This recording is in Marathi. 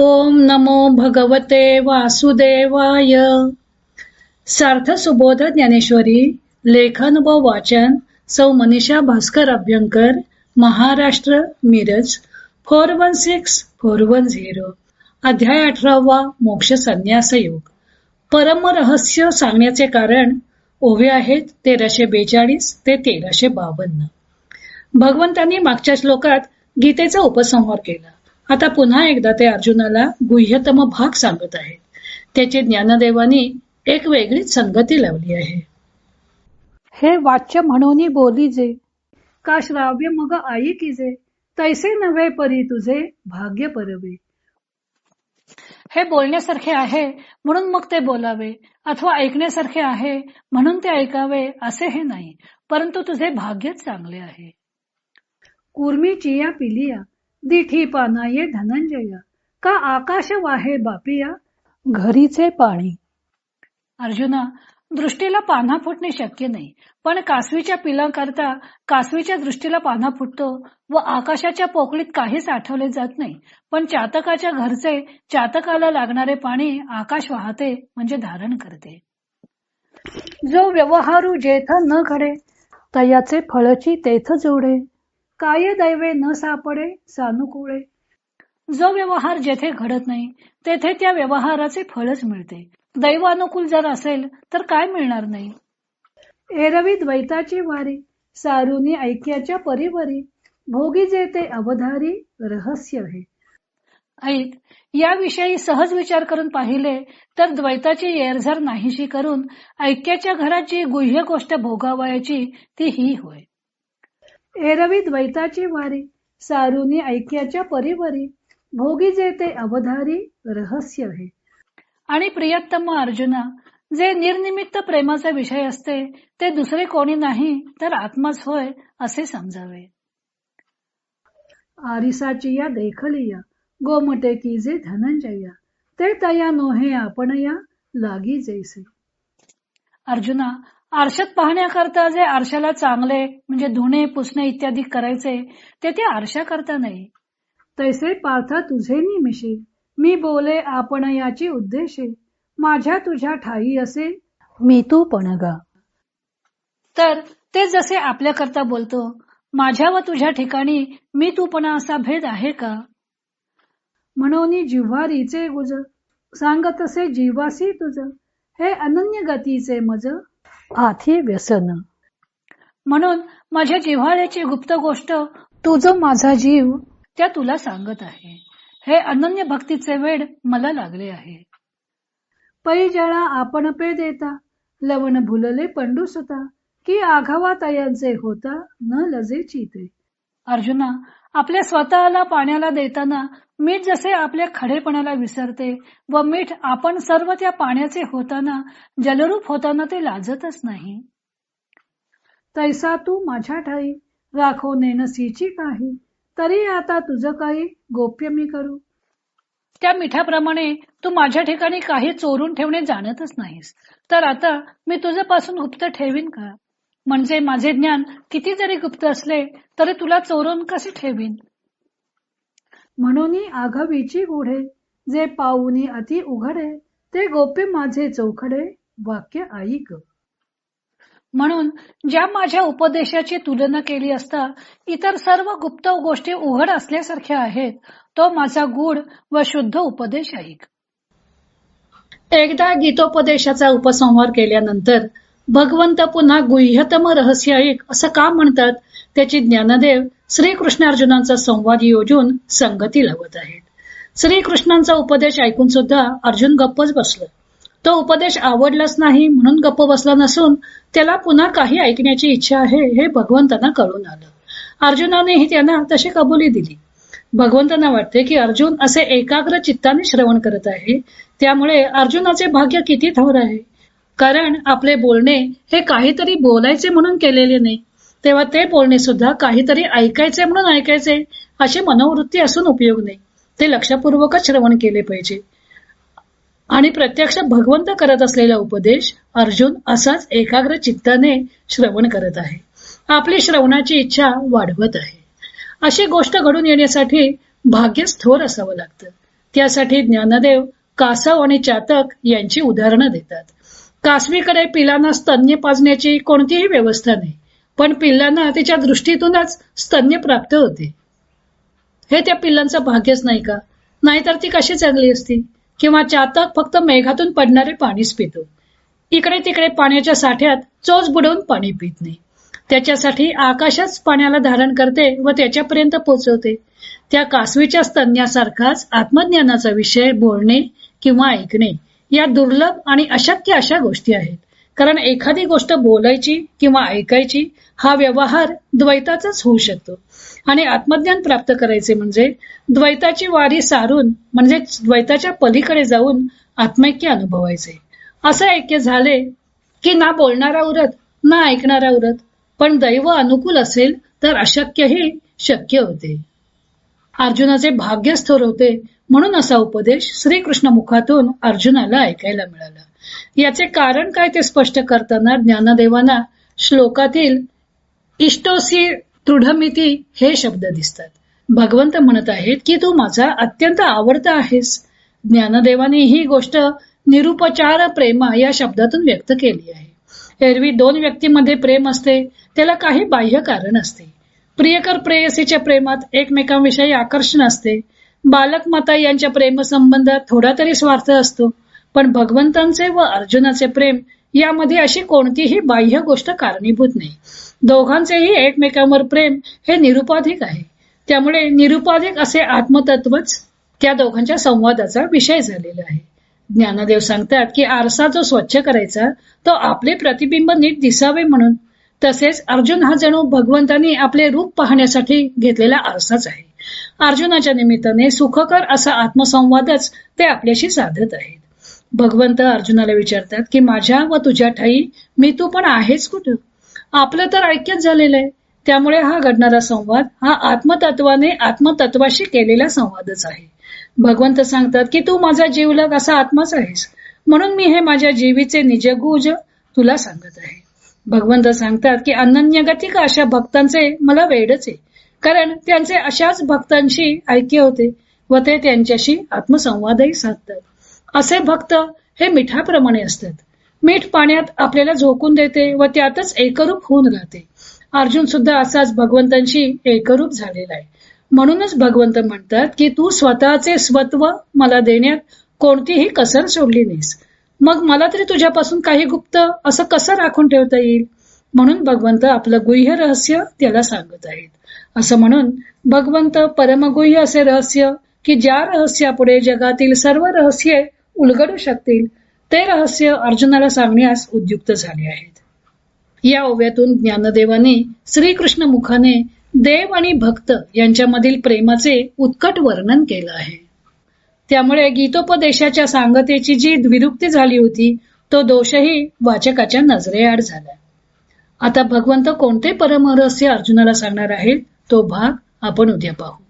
ओम नमो भगवते वासुदेवाय. सार्थ सुबोध ज्ञानेश्वरी लेखन व वाचन सौ Manisha Bhaskar Abhyankar Maharashtra Miraj four one six four one zero अध्याय अठरावा मोक्ष संन्यास योग परम रहस्य सांगण्याचे कारण ओवे आहेत तेराशे बेचाळीस ते तेराशे बावन्न. भगवंतांनी मागच्या श्लोकात गीतेचा उपसंहार केला. आता पुन्हा एकदा ते अर्जुनाला गुह्यतम भाग सांगत आहेत. त्याची ज्ञानदेवानी एक वेगळीच संगती लावली आहे. हे वाच्य म्हणून बोली जे. का श्राव्य मग आई किजे तैसे नव्हे परी तुझे भाग्य परवे. हे बोलण्यासारखे आहे म्हणून मग ते बोलावे. अथवा ऐकण्यासारखे आहे म्हणून ते ऐकावे असे हे नाही. परंतु तुझे भाग्यच चांगले आहे. कुर्मीची या पिलिया. दिठी पानाये धनंजया का आकाश वाहे बापिया? घरीचे पाणी. अर्जुना दृष्टीला पान्हा फुटणे शक्य नाही पण कासवीच्या पिलांकरता कासवीच्या दृष्टीला पान्हा फुटतो व आकाशाच्या पोकळीत काहीच आठवले जात नाही पण चातकाच्या घरचे चातकाला लागणारे पाणी आकाश वाहते म्हणजे धारण करते. जो व्यवहारू जेथ न घडे तयाचे फळची तेथ जोडे. काय दैवे न सापडे सानुकुळे. जो व्यवहार जेथे घडत नाही तेथे त्या व्यवहाराचे फळच मिळते. दैवानुकूल जर असेल तर काय मिळणार नाही? एरवी द्वैताची वारी सारुनी ऐक्याच्या परिवरी भोगी जे ते अवधारी रहस्य आहे. ऐक याविषयी सहज विचार करून पाहिले तर द्वैताची येरझर नाहीशी करून ऐक्याच्या घरात जी गुह्य गोष्ट भोगावयाची ती ही होय. एरवी द्वैताची वारी सारुनी ऐक्याच्या परिवरी भोगी जे ते अवधारी रहस्य हे आणि प्रियतम अर्जुना जे निर्निमित्त प्रेमाचा विषय असते ते दुसरे कोणी नाही तर आत्माच होय असे समजावे. आरिसाची या देखलिया गोमटे की जे धनंजया ते तया नोहे आपण या लागी जैसे. अर्जुना आरशात पाहण्याकरता जे आरशाला चांगले म्हणजे धुणे पुसणे इत्यादी करायचे ते ते आरशा करता नाही. तैसे पार्थ तुझे निमिषे मी बोले आपण याची उद्देशे माझ्या तुझ्या ठाई असे. मी तू पण तर ते जसे आपल्या करता बोलतो माझ्या व तुझ्या ठिकाणी मी तूपणा असा भेद आहे का? म्हणून जिव्हारीचे गुज सांग तसे जीवासी तुझ हे अनन्य गतीचे मज. आथी व्यसन. म्हणून माझ्या जिव्हाळ्याची गुप्त गोष्ट तुझ माझा जीव त्या तुला सांगत आहे. हे अनन्य भक्तीचे वेड मला लागले आहे. पैजळा आपण पे देता लवण भुलले पंडुसता की आघावा तयांचे होता न लजे चिते अर्जुना आपल्या स्वतःला पाण्याला देताना मीठ जसे आपल्या खडेपणाला विसरते व मीठ आपण सर्व त्या पाण्याचे होताना जलरूप होताना ते लाजतच नाही. तैसा तू माझ्या ठाई राखो नेनसीची काही तरी आता तुझं काही गोप्य मी करू. त्या मिठाप्रमाणे तू माझ्या ठिकाणी काही चोरून ठेवणे जाणतच नाहीस. तर आता मी तुझ्यापासून गुप्त ठेवीन का? म्हणजे माझे ज्ञान किती जरी गुप्त असले तरी तुला चोरून कसे ठेवीन? म्हणून आघावीची गुढे जे पाऊनी अति उघडे ते गोपे माझे चौखडे वाक्य ऐक. म्हणून ज्या माझ्या उपदेशाची तुलना केली असता इतर सर्व गुप्त गोष्टी उघड असल्यासारख्या आहेत तो माझा गुढ व शुद्ध उपदेश ऐक. एकदा गीतोपदेशाचा उपसंहार केल्यानंतर भगवंत पुन्हा गुह्यतम रहस्य एक असं का म्हणतात? त्याची ज्ञानदेव श्रीकृष्णार्जुनांचा संवाद योजून संगती लावत आहेत. श्रीकृष्णांचा उपदेश ऐकून सुद्धा अर्जुन गप्पच बसलो. तो उपदेश आवडलाच नाही म्हणून गप्प बसला नसून त्याला पुन्हा काही ऐकण्याची इच्छा आहे हे भगवंतांना कळून आलं. अर्जुनानेही त्यांना तशी कबुली दिली. भगवंतांना वाटते की अर्जुन असे एकाग्र चित्ताने श्रवण करत आहे. त्यामुळे अर्जुनाचे भाग्य किती थोर आहे? कारण आपले बोलणे हे काहीतरी बोलायचे म्हणून केलेले नाही. तेव्हा ते बोलणे सुद्धा काहीतरी ऐकायचे म्हणून ऐकायचे अशी मनोवृत्ती असून उपयोग नाही. ते लक्षपूर्वकच श्रवण केले पाहिजे. आणि प्रत्यक्ष भगवंत करत असलेला उपदेश अर्जुन असाच एकाग्र चित्ताने श्रवण करत आहे. आपली श्रवणाची इच्छा वाढवत आहे. अशी गोष्ट घडून येण्यासाठी भाग्यच थोर असावं लागतं. त्यासाठी ज्ञानदेव कासव आणि चातक यांची उदाहरणं देतात. कासवीकडे पिलांना स्तन्य पाजण्याची कोणतीही व्यवस्था नाही. पण पिल्लांना तिच्या दृष्टीतूनच स्तन्य प्राप्त होते. हे त्या पिल्लांचं भाग्यच नाही का? नाहीतर ती कशी चांगली असती? किंवा चातक फक्त मेघातून पडणारे पाणीच पितो. इकडे तिकडे पाण्याच्या साठ्यात चोच बुडवून पाणी पित नाही. त्याच्यासाठी आकाशच पाण्याला धारण करते व त्याच्यापर्यंत पोचवते. त्या कासवीच्या स्तन्यासारखाच आत्मज्ञानाचा विषय बोलणे किंवा ऐकणे या दुर्लभ आणि अशक्य अशा गोष्टी आहेत. कारण एखादी गोष्ट बोलायची किंवा ऐकायची हा व्यवहार द्वैताचाच होऊ शकतो. आणि आत्मज्ञान प्राप्त करायचे म्हणजे द्वैताची वारी सारून म्हणजे द्वैताच्या पलीकडे जाऊन आत्मैक्य अनुभवायचे. असं ऐक्य झाले की ना बोलणारा उरत ना ऐकणारा उरत पण दैव अनुकूल असेल तर अशक्यही शक्य होते. अर्जुनाचे भाग्यस्थर होते म्हणून असा उपदेश श्रीकृष्ण मुखातून अर्जुनाला ऐकायला मिळाला. याचे कारण काय ते स्पष्ट करताना ज्ञानदेवाना श्लोकातील इष्टोसी दृढमिती हे शब्द दिसतात. भगवंत म्हणत आहेत की तू माझा अत्यंत आवडता आहेस. ज्ञानदेवाने ही गोष्ट निरुपचार प्रेमा या शब्दातून व्यक्त केली आहे. एरवी दोन व्यक्तीमध्ये प्रेम असते त्याला काही बाह्य कारण असते. प्रियकर प्रेयसीच्या प्रेमात एकमेकांविषयी आकर्षण असते. बालक माता यांच्या प्रेमसंबंधात थोडा तरी स्वार्थ असतो पण भगवंतांचे व अर्जुनाचे प्रेम यामध्ये अशी कोणतीही बाह्य गोष्ट कारणीभूत नाही. दोघांचेही एकमेकांवर प्रेम हे निरुपाधिक आहे. त्यामुळे निरुपाधिक असे आत्मतत्वच त्या दोघांच्या संवादाचा विषय झालेला आहे. ज्ञानदेव सांगतात की आरसा जो स्वच्छ करायचा तो आपले प्रतिबिंब नीट दिसावे म्हणून तसेच अर्जुन हा जणू भगवंतांनी आपले रूप पाहण्यासाठी घेतलेला आरसाच आहे. अर्जुनाच्या निमित्ताने सुखकर असा आत्मसंवादच ते आपल्याशी साधत आहेत. भगवंत अर्जुनाला विचारतात की माझ्या व तुझ्या ठाई मी तू पण आहेच कुठं? आपलं तर ऐक्यच झालेलं आहे. त्यामुळे हा घडणारा संवाद हा आत्मतत्वाने आत्मतत्वाशी केलेला संवादच आहे. भगवंत सांगतात की तू माझा जीवलग असा आत्माच आहेस. म्हणून मी हे माझ्या जीवीचे निजगुज तुला सांगत आहे. भगवंत सांगतात की अनन्यगतिक अशा भक्तांचे? मला वेडच आहे. कारण त्यांचे अशाच भक्तांशी ऐक्य होते व ते त्यांच्याशी आत्मसंवादही साधतात. असे भक्त हे मिठाप्रमाणे असतात. मीठ पाण्यात आपल्याला झोकून देते व त्यातच एकरूप होऊन राहते. अर्जुन सुद्धा असाच भगवंतांशी एकरूप झालेला आहे. म्हणूनच भगवंत म्हणतात की तू स्वतःचे स्वत्व मला देण्यात कोणतीही कसर सोडली नाहीस. मग मला तरी तुझ्यापासून काही गुप्त असं कसं राखून ठेवता येईल? म्हणून भगवंत आपलं गुह्य रहस्य त्याला सांगत आहेत. असं म्हणून भगवंत परमगुह्य असे रहस्य की ज्या रहस्यापुढे जगातील सर्व रहस्ये उलगडू शकतील ते रहस्य अर्जुनाला सांगण्यास उद्युक्त झाले आहेत. या ओव्यातून ज्ञानदेवाने श्रीकृष्ण मुखाने देव आणि भक्त यांच्यामधील प्रेमाचे उत्कट वर्णन केलं आहे. त्यामुळे गीतोपदेशाच्या सांगतेची जी द्विरुक्ती झाली होती तो दोषही वाचकाच्या नजरेआड झाला आता भगवंत कोणते परमरहस्य अर्जुनाला सांगणार आहेत तो भाग आपण उद्या पाहू.